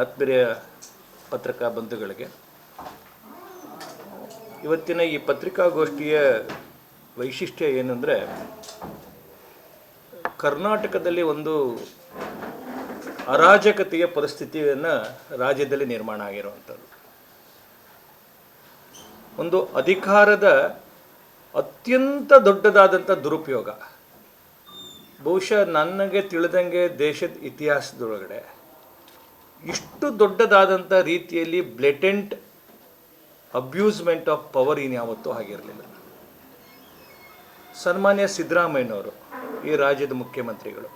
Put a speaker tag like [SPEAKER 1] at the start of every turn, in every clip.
[SPEAKER 1] ಆತ್ಮೀಯ ಪತ್ರಿಕಾ ಬಂಧುಗಳಿಗೆ, ಇವತ್ತಿನ ಈ ಪತ್ರಿಕಾಗೋಷ್ಠಿಯ ವೈಶಿಷ್ಟ್ಯ ಏನಂದರೆ, ಕರ್ನಾಟಕದಲ್ಲಿ ಒಂದು ಅರಾಜಕತೆಯ ಪರಿಸ್ಥಿತಿಯನ್ನು ರಾಜ್ಯದಲ್ಲಿ ನಿರ್ಮಾಣ ಆಗಿರುವಂಥದ್ದು. ಒಂದು ಅಧಿಕಾರದ ಅತ್ಯಂತ ದೊಡ್ಡದಾದಂಥ ದುರುಪಯೋಗ. ಬಹುಶಃ ನನಗೆ ತಿಳಿದಂಗೆ ದೇಶದ ಇತಿಹಾಸದೊಳಗಡೆ ಇಷ್ಟು ದೊಡ್ಡದಾದಂಥ ರೀತಿಯಲ್ಲಿ ಬ್ಲೆಟೆಂಟ್ ಅಬ್ಯೂಸ್ಮೆಂಟ್ ಆಫ್ ಪವರ್ ಇನ್ಯಾವತ್ತೂ ಆಗಿರಲಿಲ್ಲ. ಸನ್ಮಾನ್ಯ ಸಿದ್ದರಾಮಯ್ಯನವರು, ಈ ರಾಜ್ಯದ ಮುಖ್ಯಮಂತ್ರಿಗಳು,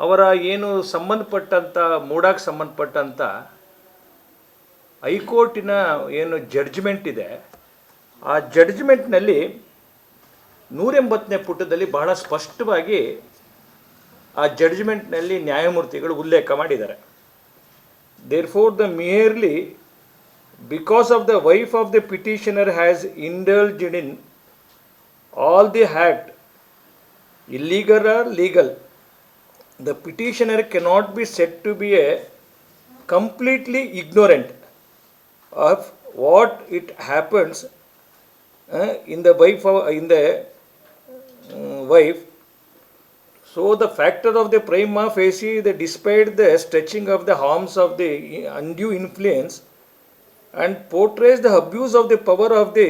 [SPEAKER 1] ಅವರ ಏನು ಸಂಬಂಧಪಟ್ಟಂಥ ಮೂಡಾಕ್ಕೆ ಸಂಬಂಧಪಟ್ಟಂಥ ಹೈಕೋರ್ಟಿನ ಏನು ಜಡ್ಜ್ಮೆಂಟ್ ಇದೆ, ಆ ಜಡ್ಜ್ಮೆಂಟ್ನಲ್ಲಿ ನೂರೆಂಬತ್ತನೇ ಪುಟದಲ್ಲಿ ಬಹಳ ಸ್ಪಷ್ಟವಾಗಿ ಆ ಜಡ್ಜ್ಮೆಂಟ್ನಲ್ಲಿ ನ್ಯಾಯಮೂರ್ತಿಗಳು ಉಲ್ಲೇಖ ಮಾಡಿದ್ದಾರೆ. Therefore the merely because of the wife of the petitioner has indulged in all the act illegal or legal the petitioner cannot be said to be a completely ignorant of what it happens in the wife in the wife so the factor of the prima facie the despite the stretching of the harms of the undue influence and portrays the abuse of the power of the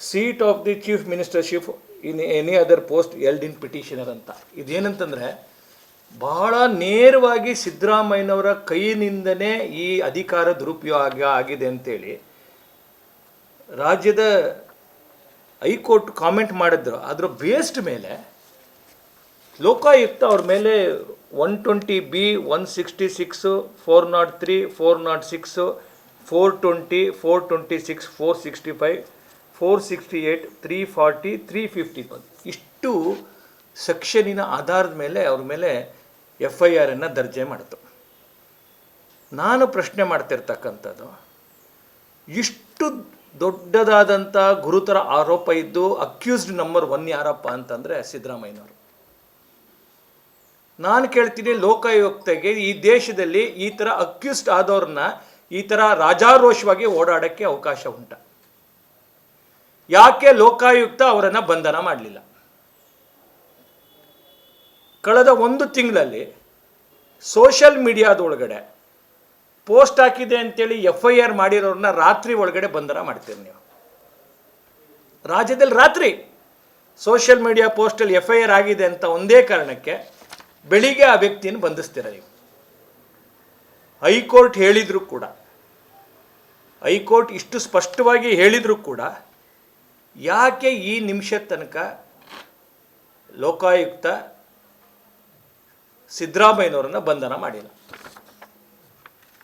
[SPEAKER 1] seat of the chief ministership in any other post held in petitioner ಅಂತ ಇದೇನಂತಂದ್ರೆ ಬಹಳ ನೇರವಾಗಿ ಸಿದ್ದರಾಮಯ್ಯನವರ ಕೈಯಿಂದನೇ ಈ ಅಧಿಕಾರ ದುರುಪಯೋಗ ಆಗಿದೆ ಅಂತೇಳಿ ರಾಜ್ಯದ ಹೈಕೋರ್ಟ್ ಕಾಮೆಂಟ್ ಮಾಡಿದ್ರು ಅದರ ಬೇಸ್ಡ್ ಮೇಲೆ ಲೋಕಾಯುಕ್ತ ಅವ್ರ ಮೇಲೆ one twenty B one sixty six four nought three four nought six four twenty four twenty six four sixty five four sixty eight three forty three fifty ಇಷ್ಟು ಸೆಕ್ಷನಿನ ಆಧಾರದ ಮೇಲೆ ಅವ್ರ ಮೇಲೆ ಎಫ್ ಐ ಆರನ್ನು ದರ್ಜೆ ಮಾಡಿತು. ನಾನು ಪ್ರಶ್ನೆ ಮಾಡ್ತಿರ್ತಕ್ಕಂಥದ್ದು, ಇಷ್ಟು ದೊಡ್ಡದಾದಂಥ ಗುರುತರ ಆರೋಪ ಇದ್ದು ಅಕ್ಯೂಸ್ಡ್ ನಂಬರ್ ಒನ್ ಯಾರಪ್ಪ ಅಂತಂದರೆ ಸಿದ್ದರಾಮಯ್ಯನವರು. ನಾನು ಕೇಳ್ತೀನಿ ಲೋಕಾಯುಕ್ತಗೆ ಈ ದೇಶದಲ್ಲಿ ಈ ಥರ ಅಕ್ಯೂಸ್ಡ್ ಆದವ್ರನ್ನ ಈ ಥರ ರಾಜಾರೋಷವಾಗಿ ಓಡಾಡೋಕ್ಕೆ ಅವಕಾಶ ಉಂಟ. ಯಾಕೆ ಲೋಕಾಯುಕ್ತ ಅವರನ್ನು ಬಂಧನ ಮಾಡಲಿಲ್ಲ? ಕಳೆದ ಒಂದು ತಿಂಗಳಲ್ಲಿ ಸೋಷಿಯಲ್ ಮೀಡಿಯಾದೊಳಗಡೆ ಪೋಸ್ಟ್ ಹಾಕಿದೆ ಅಂತೇಳಿ ಎಫ್ ಐ ಆರ್ ಮಾಡಿರೋರನ್ನ ರಾತ್ರಿ ಒಳಗಡೆ ಬಂಧನ ಮಾಡ್ತೀರಿ ನೀವು. ರಾಜ್ಯದಲ್ಲಿ ರಾತ್ರಿ ಸೋಷಿಯಲ್ ಮೀಡಿಯಾ ಪೋಸ್ಟಲ್ಲಿ ಎಫ್ ಐ ಆರ್ ಆಗಿದೆ ಅಂತ ಒಂದೇ ಕಾರಣಕ್ಕೆ ಬೆಳಿಗ್ಗೆ ಆ ವ್ಯಕ್ತಿಯನ್ನು ಬಂಧಿಸ್ತೀರ ನೀವು? ಹೈಕೋರ್ಟ್ ಹೇಳಿದರೂ ಕೂಡ, ಹೈಕೋರ್ಟ್ ಇಷ್ಟು ಸ್ಪಷ್ಟವಾಗಿ ಹೇಳಿದರೂ ಕೂಡ, ಯಾಕೆ ಈ ನಿಮಿಷ ತನಕ ಲೋಕಾಯುಕ್ತ ಸಿದ್ದರಾಮಯ್ಯನವರನ್ನು ಬಂಧನ ಮಾಡಿಲ್ಲ?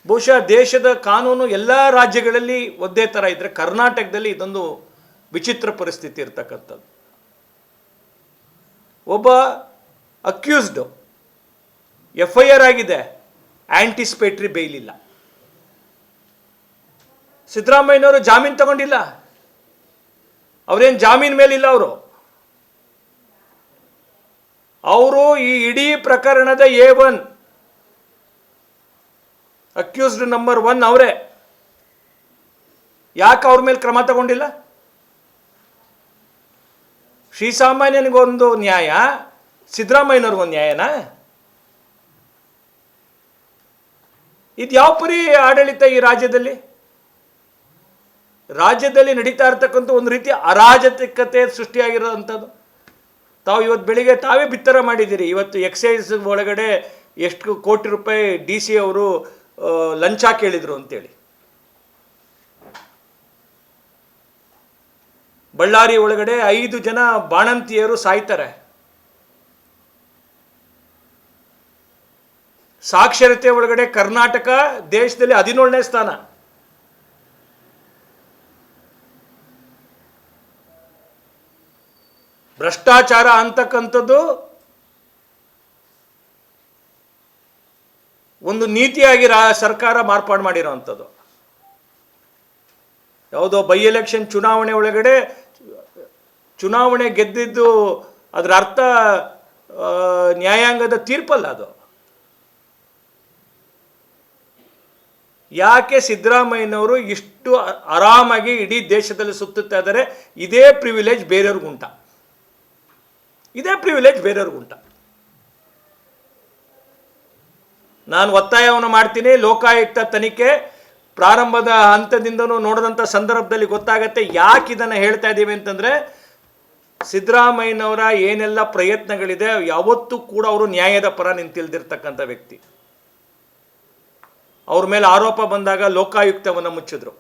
[SPEAKER 1] ಬಹುಶಃ ದೇಶದ ಕಾನೂನು ಎಲ್ಲ ರಾಜ್ಯಗಳಲ್ಲಿ ಒಂದೇ ಥರ ಇದ್ದರೆ ಕರ್ನಾಟಕದಲ್ಲಿ ಇದೊಂದು ವಿಚಿತ್ರ ಪರಿಸ್ಥಿತಿ ಇರ್ತಕ್ಕಂಥದ್ದು. ಒಬ್ಬ ಅಕ್ಯೂಸ್ಡು ಎಫ್ ಐ ಆರ್ ಆಗಿದೆ. ಆಂಟಿಸಿಪೇಟ್ರಿ ಬೇಲ್ ಇಲ್ಲ. ಸಿದ್ದರಾಮಯ್ಯನವರು ಜಾಮೀನು ತಗೊಂಡಿಲ್ಲ. ಅವರೇನು ಜಾಮೀನು ಮೇಲಿಲ್ಲ ಅವರು? ಅವರು ಈ ಇಡೀ ಪ್ರಕರಣದ A one accused number one ಅವರೇ. ಯಾಕೆ ಅವ್ರ ಮೇಲೆ ಕ್ರಮ ತಗೊಂಡಿಲ್ಲ? ಶ್ರೀಸಾಮಾನ್ಯನಿಗೊಂದು ನ್ಯಾಯ, ಸಿದ್ದರಾಮಯ್ಯನವ್ರಿಗೊಂದು ನ್ಯಾಯನಾ? ಇದು ಯಾವ ಪರಿ ಆಡಳಿತ ಈ ರಾಜ್ಯದಲ್ಲಿ? ರಾಜ್ಯದಲ್ಲಿ ನಡೀತಾ ಇರ್ತಕ್ಕಂಥ ಒಂದು ರೀತಿ ಅರಾಜಕತೆ ಸೃಷ್ಟಿಯಾಗಿರೋವಂಥದ್ದು ತಾವು ಇವತ್ತು ಬೆಳಿಗ್ಗೆ ತಾವೇ ಬಿತ್ತರ ಮಾಡಿದ್ದೀರಿ. ಇವತ್ತು ಎಕ್ಸೈಸ್ ಒಳಗಡೆ ಎಷ್ಟು ಕೋಟಿ ರೂಪಾಯಿ ಡಿ ಸಿ ಅವರು ಲಂಚ ಕೇಳಿದರು ಅಂತೇಳಿ. ಬಳ್ಳಾರಿ ಒಳಗಡೆ ಐದು ಜನ ಬಾಣಂತಿಯರು ಸಾಯ್ತಾರೆ. ಸಾಕ್ಷರತೆ ಒಳಗಡೆ ಕರ್ನಾಟಕ ದೇಶದಲ್ಲಿ ಹದಿನೇಳನೇ ಸ್ಥಾನ. ಭ್ರಷ್ಟಾಚಾರ ಅಂತಕ್ಕಂಥದ್ದು ಒಂದು ನೀತಿಯಾಗಿ ರಾ, ಸರ್ಕಾರ ಮಾರ್ಪಾಡು ಮಾಡಿರೋವಂಥದ್ದು ಯಾವುದೋ ಬೈ ಎಲೆಕ್ಷನ್ ಚುನಾವಣೆ ಒಳಗಡೆ ಚುನಾವಣೆ ಗೆದ್ದಿದ್ದು ಅದರ ಅರ್ಥ ನ್ಯಾಯಾಂಗದ ತೀರ್ಪಲ್ಲ ಅದು. ಯಾಕೆ ಸಿದ್ದರಾಮಯ್ಯನವರು ಇಷ್ಟು ಆರಾಮಾಗಿ ಇಡೀ ದೇಶದಲ್ಲಿ ಸುತ್ತುತ್ತಾ ಇದ್ದಾರೆ? ಇದೇ ಪ್ರಿವಿಲೇಜ್ ಬೇರೆಯವ್ರಿಗುಂಟ ಇದೇ ಪ್ರಿವಿಲೇಜ್ ಬೇರೆಯವ್ರಿಗುಂಟ ನಾನು ಒತ್ತಾಯವನ್ನು ಮಾಡ್ತೀನಿ. ಲೋಕಾಯುಕ್ತ ತನಿಖೆ ಪ್ರಾರಂಭದ ಹಂತದಿಂದನೂ ನೋಡಿದಂಥ ಸಂದರ್ಭದಲ್ಲಿ ಗೊತ್ತಾಗತ್ತೆ ಯಾಕೆ ಇದನ್ನು ಹೇಳ್ತಾ ಇದ್ದೀವಿ ಅಂತಂದರೆ ಸಿದ್ದರಾಮಯ್ಯನವರ ಏನೆಲ್ಲ ಪ್ರಯತ್ನಗಳಿದೆ, ಯಾವತ್ತೂ ಕೂಡ ಅವರು ನ್ಯಾಯದ ಪರ ನಿಂತಿಲ್ದಿರ್ತಕ್ಕಂಥ ವ್ಯಕ್ತಿ. ಅವ್ರ ಮೇಲೆ ಆರೋಪ ಬಂದಾಗ ಲೋಕಾಯುಕ್ತವನ್ನು ಮುಚ್ಚಿದ್ರು.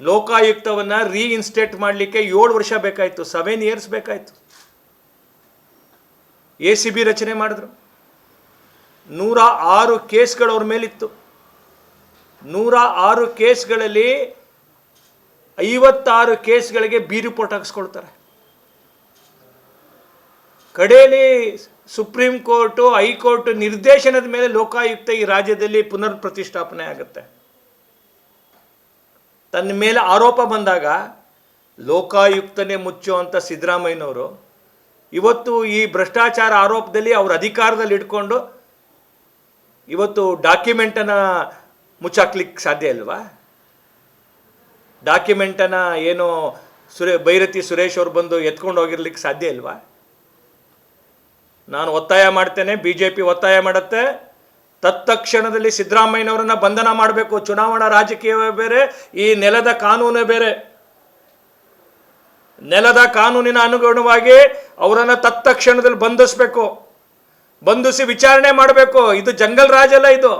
[SPEAKER 1] ಲೋಕಾಯುಕ್ತವನ್ನು ರೀಇನ್ಸ್ಟೇಟ್ ಮಾಡಲಿಕ್ಕೆ ಏಳು ವರ್ಷ ಬೇಕಾಯಿತು ಸೆವೆನ್ ಇಯರ್ಸ್ ಬೇಕಾಯಿತು. ಎ ಸಿ ಬಿ ರಚನೆ ಮಾಡಿದ್ರು. ನೂರ ಆರು ಕೇಸ್ಗಳು ಅವ್ರ ಮೇಲಿತ್ತು. ನೂರ ಆರು ಕೇಸ್ಗಳಲ್ಲಿ ಐವತ್ತಾರು ಕೇಸ್ಗಳಿಗೆ ಬಿ ರಿಪೋರ್ಟ್ ಹಾಕಿಸ್ಕೊಳ್ತಾರೆ. ಕಡೆಯಲ್ಲಿ ಸುಪ್ರೀಂ ಕೋರ್ಟು, ಹೈಕೋರ್ಟ್ ನಿರ್ದೇಶನದ ಮೇಲೆ ಲೋಕಾಯುಕ್ತ ಈ ರಾಜ್ಯದಲ್ಲಿ ಪುನರ್ ಪ್ರತಿಷ್ಠಾಪನೆ ಆಗುತ್ತೆ. ತನ್ನ ಮೇಲೆ ಆರೋಪ ಬಂದಾಗ ಲೋಕಾಯುಕ್ತನೇ ಮುಚ್ಚುವಂಥ ಸಿದ್ದರಾಮಯ್ಯನವರು ಇವತ್ತು ಈ ಭ್ರಷ್ಟಾಚಾರ ಆರೋಪದಲ್ಲಿ ಅವ್ರ ಅಧಿಕಾರದಲ್ಲಿ ಇಟ್ಕೊಂಡು ಇವತ್ತು ಡಾಕ್ಯುಮೆಂಟನ್ನು ಮುಚ್ಚಾಕ್ಲಿಕ್ಕೆ ಸಾಧ್ಯ ಇಲ್ವಾ? ಡಾಕ್ಯುಮೆಂಟನ್ನು ಏನು ಸುರೇ ಭೈರತಿ ಸುರೇಶ್ ಅವ್ರು ಬಂದು ಎತ್ಕೊಂಡು ಹೋಗಿರ್ಲಿಕ್ಕೆ ಸಾಧ್ಯ ಇಲ್ವಾ? ನಾನು ಒತ್ತಾಯ ಮಾಡ್ತೇನೆ ಬಿ ಜೆ ಪಿ ಒತ್ತಾಯ ಮಾಡುತ್ತೆ. ತತ್ಕ್ಷಣದಲ್ಲಿ ಸಿದ್ದರಾಮಯ್ಯನವರನ್ನ ಬಂಧನ ಮಾಡಬೇಕು. ಚುನಾವಣಾ ರಾಜಕೀಯವೇ ಬೇರೆ, ಈ ನೆಲದ ಕಾನೂನೇ ಬೇರೆ. ನೆಲದ ಕಾನೂನಿನ ಅನುಗುಣವಾಗಿ ಅವರನ್ನು ತತ್ಕ್ಷಣದಲ್ಲಿ ಬಂಧಿಸಬೇಕು. ಬಂಧಿಸಿ ವಿಚಾರಣೆ ಮಾಡಬೇಕು. ಇದು ಜಂಗಲ್ ರಾಜ್ ಅಲ್ಲ ಇದು.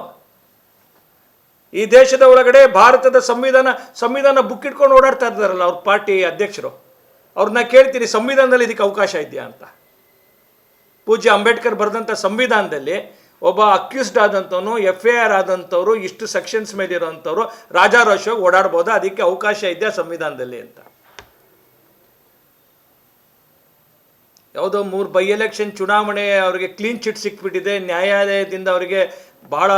[SPEAKER 1] ಈ ದೇಶದ ಒಳಗಡೆ ಭಾರತದ ಸಂವಿಧಾನ ಸಂವಿಧಾನ ಬುಕ್ ಇಟ್ಕೊಂಡು ಓಡಾಡ್ತಾ ಇದ್ದಾರಲ್ಲ ಅವ್ರ ಪಾರ್ಟಿ ಅಧ್ಯಕ್ಷರು. ಅವ್ರನ್ನ ಕೇಳ್ತೀನಿ, ಸಂವಿಧಾನದಲ್ಲಿ ಇದಕ್ಕೆ ಅವಕಾಶ ಇದೆಯಾ ಅಂತ. ಪೂಜ್ಯ ಅಂಬೇಡ್ಕರ್ ಬರೆದಂಥ ಸಂವಿಧಾನದಲ್ಲಿ ಒಬ್ಬ ಅಕ್ಯೂಸ್ಡ್ ಆದಂಥವನು ಎಫ್ ಐ ಆರ್ ಆದಂಥವ್ರು, ಇಷ್ಟು ಸೆಕ್ಷನ್ಸ್ ಮೇಲೆ ರಾಜಾರೋಷವಾಗಿ ಓಡಾಡ್ಬೋದು, ಅದಕ್ಕೆ ಅವಕಾಶ ಇದೆ ಸಂವಿಧಾನದಲ್ಲಿ ಅಂತ. ಯಾವುದೋ ಮೂರು ಬೈ ಎಲೆಕ್ಷನ್ ಚುನಾವಣೆ ಅವರಿಗೆ ಕ್ಲೀನ್ ಚಿಟ್ ಸಿಕ್ಬಿಟ್ಟಿದೆ, ನ್ಯಾಯಾಲಯದಿಂದ ಅವರಿಗೆ ಭಾಳ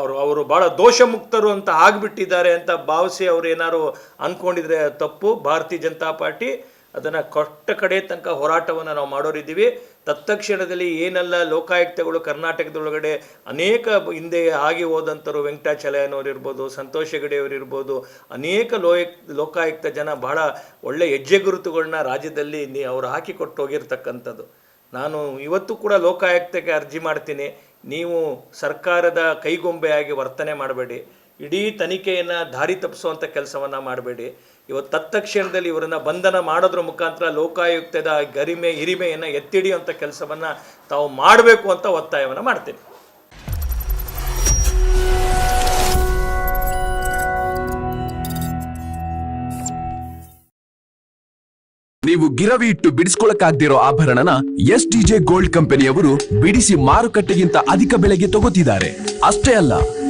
[SPEAKER 1] ಅವರು ಅವರು ಭಾಳ ದೋಷಮುಕ್ತರು ಅಂತ ಆಗಿಬಿಟ್ಟಿದ್ದಾರೆ ಅಂತ ಭಾವಿಸಿ ಅವರು ಏನಾದ್ರು ಅಂದ್ಕೊಂಡಿದ್ರೆ ತಪ್ಪು. ಭಾರತೀಯ ಜನತಾ ಪಾರ್ಟಿ ಅದನ್ನು ಕೊಟ್ಟ ಕಡೆ ತನಕ ಹೋರಾಟವನ್ನು ನಾವು ಮಾಡೋರಿದ್ದೀವಿ ತತ್ಕ್ಷಣದಲ್ಲಿ ಏನೆಲ್ಲ ಲೋಕಾಯುಕ್ತಗಳು ಕರ್ನಾಟಕದೊಳಗಡೆ ಅನೇಕ ಹಿಂದೆ ಆಗಿ ಹೋದಂಥರು ವೆಂಕಟಾಚಲಯ್ಯನವರಿರ್ಬೋದು ಸಂತೋಷ ಸಂತೋಷ್ ಹೆಗಡೆಯವರು ಇರ್ಬೋದು, ಅನೇಕ ಲೋಯಕ್, ಲೋಕಾಯುಕ್ತ ಜನ ಬಹಳ ಒಳ್ಳೆ ಹೆಜ್ಜೆ ಗುರುತುಗಳನ್ನ ರಾಜ್ಯದಲ್ಲಿ ಅವ್ರು ಹಾಕಿಕೊಟ್ಟು ಹೋಗಿರ್ತಕ್ಕಂಥದ್ದು ನಾನು ಇವತ್ತು ಕೂಡ ಲೋಕಾಯುಕ್ತಕ್ಕೆ ಅರ್ಜಿ ಮಾಡ್ತೀನಿ. ನೀವು ಸರ್ಕಾರದ ಕೈಗೊಂಬೆಯಾಗಿ ವರ್ತನೆ ಮಾಡಬೇಡಿ. ಇಡೀ ತನಿಖೆಯನ್ನು ದಾರಿ ತಪ್ಪಿಸುವಂಥ ಕೆಲಸವನ್ನು ಮಾಡಬೇಡಿ. ಇವತ್ತು ತತ್ಕ್ಷಣದಲ್ಲಿ ಇವರನ್ನು ಬಂಧನ ಮಾಡೋದ್ರ ಮುಖಾಂತರ ಲೋಕಾಯುಕ್ತದ ಗರಿಮೆ, ಹಿರಿಮೆಯನ್ನು ಎತ್ತಿಡಿಯುವಂಥ ಕೆಲಸವನ್ನು ತಾವು ಮಾಡಬೇಕು ಅಂತ ಒತ್ತಾಯವನ್ನು ಮಾಡ್ತೀನಿ.
[SPEAKER 2] ನೀವು ಗಿರವಿ ಇಟ್ಟು ಬಿಡಿಸ್ಕೊಳಕ್ಕಾಗ್ದಿರೋ ಆಭರಣನ ಎಸ್ ಟಿಜೆ ಗೋಲ್ಡ್ ಕಂಪನಿಯವರು ಬಿಡಿಸಿ ಮಾರುಕಟ್ಟೆಗಿಂತ ಅಧಿಕ ಬೆಲೆಗೆ ತಗೋತಿದ್ದಾರೆ. ಅಷ್ಟೇ ಅಲ್ಲ